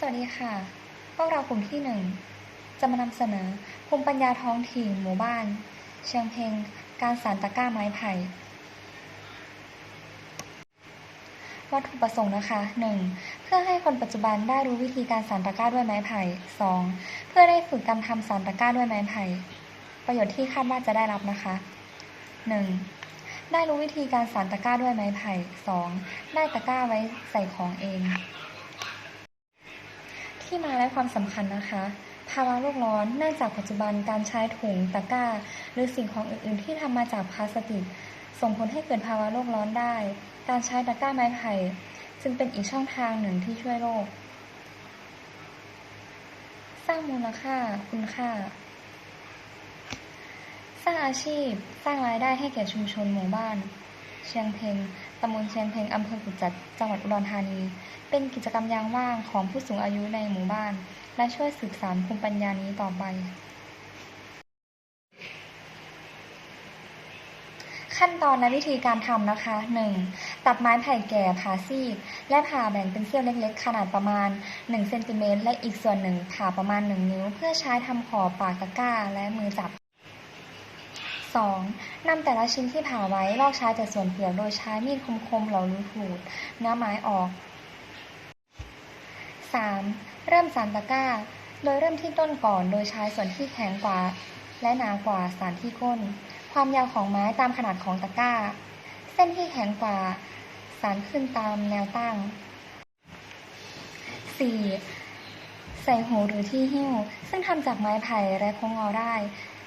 สวัสดีค่ะ พวกเรากลุ่มที่หนึ่งจะมานำเสนอภูมิปัญญาท้องถิ่นหมู่บ้าน เชียงเพงการสานตะกร้าไม้ไผ่ วัตถุประสงค์นะคะ 1. เพื่อให้คนปัจจุบันได้รู้วิธีการสานตะกร้าด้วยไม้ไผ่ 2. เพื่อได้ฝึกการทำสานตะกร้าด้วยไม้ไผ่ ประโยชน์ที่คาดว่าจะได้รับนะคะ 1. ได้รู้วิธีการสานตะกร้าด้วยไม้ไผ่ 2. ได้ตะกร้าไว้ใส่ของเอง ที่มาและความสำคัญนะคะ ภาวะโลกร้อนเนื่องจากปัจจุบันการใช้ถุงตะกร้า หรือสิ่งของอื่น ๆ ที่ทำมาจากพลาสติก ส่งผลให้เกิดภาวะโลกร้อนได้ การใช้ตะกร้าไม้ไผ่จึงเป็นอีกช่องทางหนึ่งที่ช่วยโลก สร้างมูลค่าคุณค่า สร้างอาชีพ สร้างรายได้ให้แก่ชุมชนหมู่บ้าน เชียงเพง ตำบลเชียงเพงอำเภอกุจจับจังหวัดอุดรธานี เป็นกิจกรรมยามว่างของผู้สูงอายุในหมู่บ้าน และช่วยสืบสานภูมิปัญญานี้ต่อไป ขั้นตอนและวิธีการทำนะคะ 1. ตัดไม้ไผ่แก่ผ่าซีกและผ่าแบ่งเป็นเสี้ยวเล็กๆ ขนาดประมาณ1เซนติเมตรและอีกส่วนหนึ่งผ่าประมาณ 1 นิ้ว เพื่อใช้ทำขอบปากตะกร้า และมือจับ 2. นำแต่ละชิ้นที่ผ่าไว้ลอกใช้แต่ส่วนเปลือกโดยใช้มีดคมๆเหลาหรือขูดเนื้อไม้ออก 3. เริ่มสานตะกร้า โดยเริ่มที่ต้นก่อนโดยใช้ส่วนที่แข็งกว่า และหนากว่าสานที่ก้น ความยาวของไม้ตามขนาดของตะกร้า เส้นที่แข็งกว่า สานขึ้นตามแนวตั้ง 4. ใส่หูหรือที่หิ้ว ซึ่งทำจากไม้ไผ่และโค้งงอได้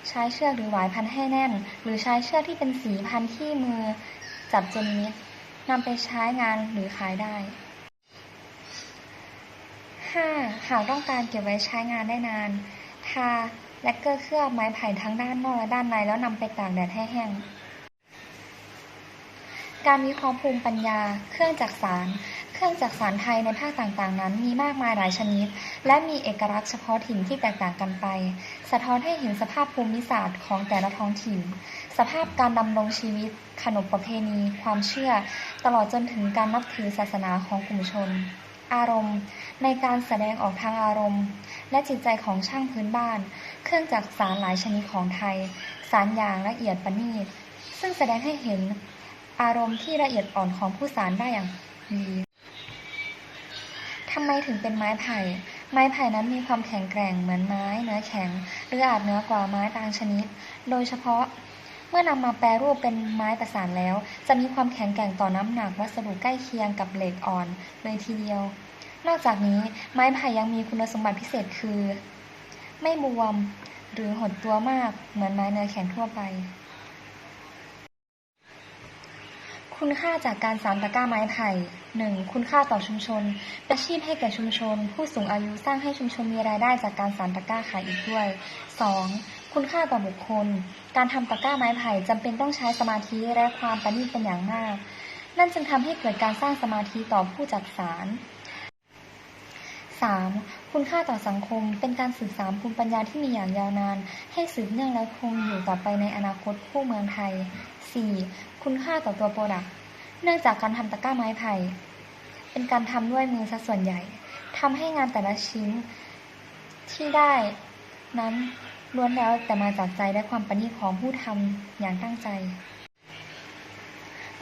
ใช้เชือกหรือหวายพันให้แน่น หรือใช้เชือกที่เป็นสีพันที่มือจับจนมิดนำไปใช้งานหรือขายได้ 5. หากต้องการเก็บไว้ใช้งานได้นาน ทาแลกเกอร์เคลือบไม้ไผ่ทั้งด้านนอกและด้านในแล้วนำไปตากแดดให้แห้ง การวิเคราะห์ภูมิปัญญา เครื่องจักสาน เครื่องจักสานไทยในภาคต่างๆนั้นมีมากมายหลายชนิด และมีเอกลักษณ์เฉพาะถิ่นที่แตกต่างกันไป สะท้อนให้เห็นสภาพภูมิศาสตร์ของแต่ละท้องถิ่น สภาพการดำรงชีวิต ขนบประเพณี ความเชื่อ ตลอดจนถึงการนับถือศาสนาของกลุ่มชน อารมณ์ ในการแสดงออกทางอารมณ์ และจิตใจของช่างพื้นบ้าน เครื่องจักสานหลายชนิดของไทย สารอย่างละเอียดประณีตซึ่งแสดงให้เห็นอารมณ์ที่ละเอียดอ่อนของผู้สารได้อย่างดีำไมถึงเป็นไม้ไผ่ ไม้ไผ่นั้นมีความแข็งแกร่งเหมือนไม้เนื้อแข็ง หรืออาจเนื้อกว่าไม้บางชนิด โดยเฉพาะเมื่อนำมาแปรรูปเป็นไม้ประสานแล้ว จะมีความแข็งแกร่งต่อน้ำหนักวัสดุใกล้เคียงกับเหล็กอ่อนเลยทีเดียว นอกจากนี้ไม้ไผ่ยังมีคุณสมบัติพิเศษคือ ไม่บวมหรือหดตัวมากเหมือนไม้เนื้อแข็งทั่วไป คุณค่าจากการสานตะกร้าไม้ไผ่ 1. คุณค่าต่อชุมชน อาชีพให้แก่ชุมชน ผู้สูงอายุสร้างให้ชุมชนมีรายได้จากการสานตะกร้าขายอีกด้วย 2. คุณค่าต่อบุคคล การทำตะกร้าไม้ไผ่จำเป็นต้องใช้สมาธิและความประณีตเป็นอย่างมาก นั่นจึงทำให้เกิดการสร้างสมาธิต่อผู้จัดสาร 3. คุณค่าต่อสังคมเป็นการสื่อสารภูมิปัญญาที่มีอย่างยาวนาน ให้สืบเนื่องและคงอยู่ต่อไปในอนาคตผู้เมืองไทย 4. คุณค่าต่อตัวโปรดักเนื่องจากการทำตะกร้าไม้ไผ่เป็นการทำด้วยมือซะส่วนใหญ่ทำให้งานแต่ละชิ้นที่ได้นั้นล้วนแล้วแต่มาจากใจและความประณีตของผู้ทำอย่างตั้งใจ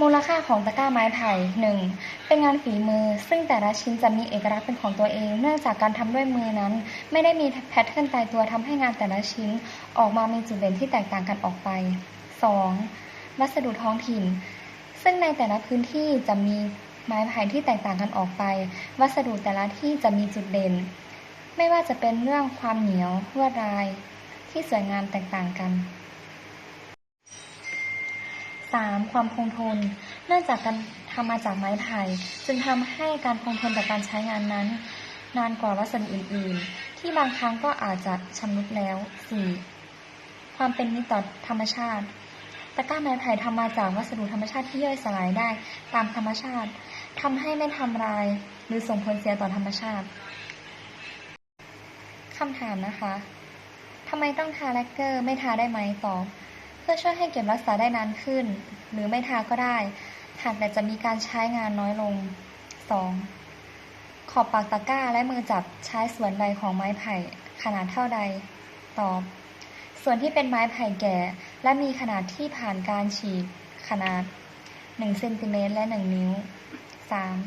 มูลค่าของตะกร้าไม้ไผ่หนึ่งเป็นงานฝีมือ ซึ่งแต่ละชิ้นจะมีเอกลักษณ์เป็นของตัวเอง เนื่องจากการทำด้วยมือนั้น ไม่ได้มีแพทเทิร์นตายตัวทำให้งานแต่ละชิ้น ออกมามีจุดเด่นที่แตกต่างกันออกไป 2. วัสดุท้องถิ่น ซึ่งในแต่ละพื้นที่จะมีไม้ไผ่ที่แตกต่างกันออกไป วัสดุแต่ละที่จะมีจุดเด่น ไม่ว่าจะเป็นเรื่องความเหนียวลวดลาย ที่สวยงามแตกต่างกัน 3. ความคงทน เนื่องจากการทำมาจากไม้ไผ่จึงทำให้การคงทนต่อการใช้งานนั้น นานกว่าวัสดุอื่น ๆ ที่บางครั้งก็อาจจะชำรุดแล้ว 4. ความเป็นมิตรต่อธรรมชาติ ตะกร้าไม้ไผ่ทำมาจากวัสดุธรรมชาติที่ย่อยสลายได้ตามธรรมชาติทำให้ไม่ทำลายหรือส่งผลเสียต่อธรรมชาติคำถามนะคะทำไมต้องทาแลกเกอร์ไม่ทาได้ไหมตอบ พื่อช่วยให้เก็บรักษาได้นานขึ้น หรือไม่ทาก็ได้ หากแต่จะมีการใช้งานน้อยลง 2. ขอบปากตะกร้าและมือจับใช้ส่วนใดของไม้ไผ่ ขนาดเท่าใด ตอบ ส่วนที่เป็นไม้ไผ่แก่ และมีขนาดที่ผ่านการฉีกขนาด1เซนติเมตรและ 1 นิ้ว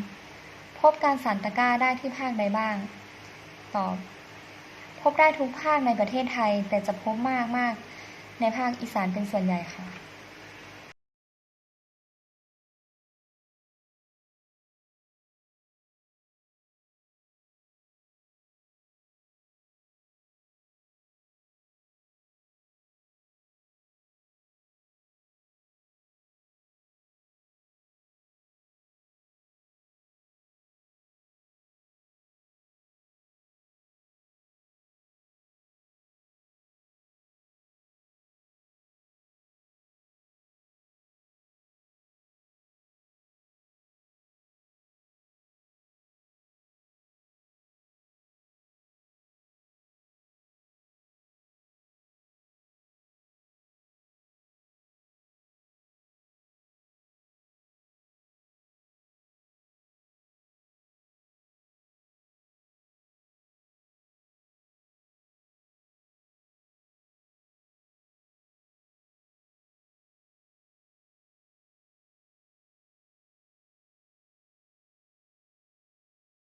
3. พบการสั่นตะกร้าได้ที่ภาคใดบ้าง ตอบ พบได้ทุกภาคในประเทศไทย แต่จะพบมากมาก ในภาคอีสานเป็นส่วนใหญ่ค่ะ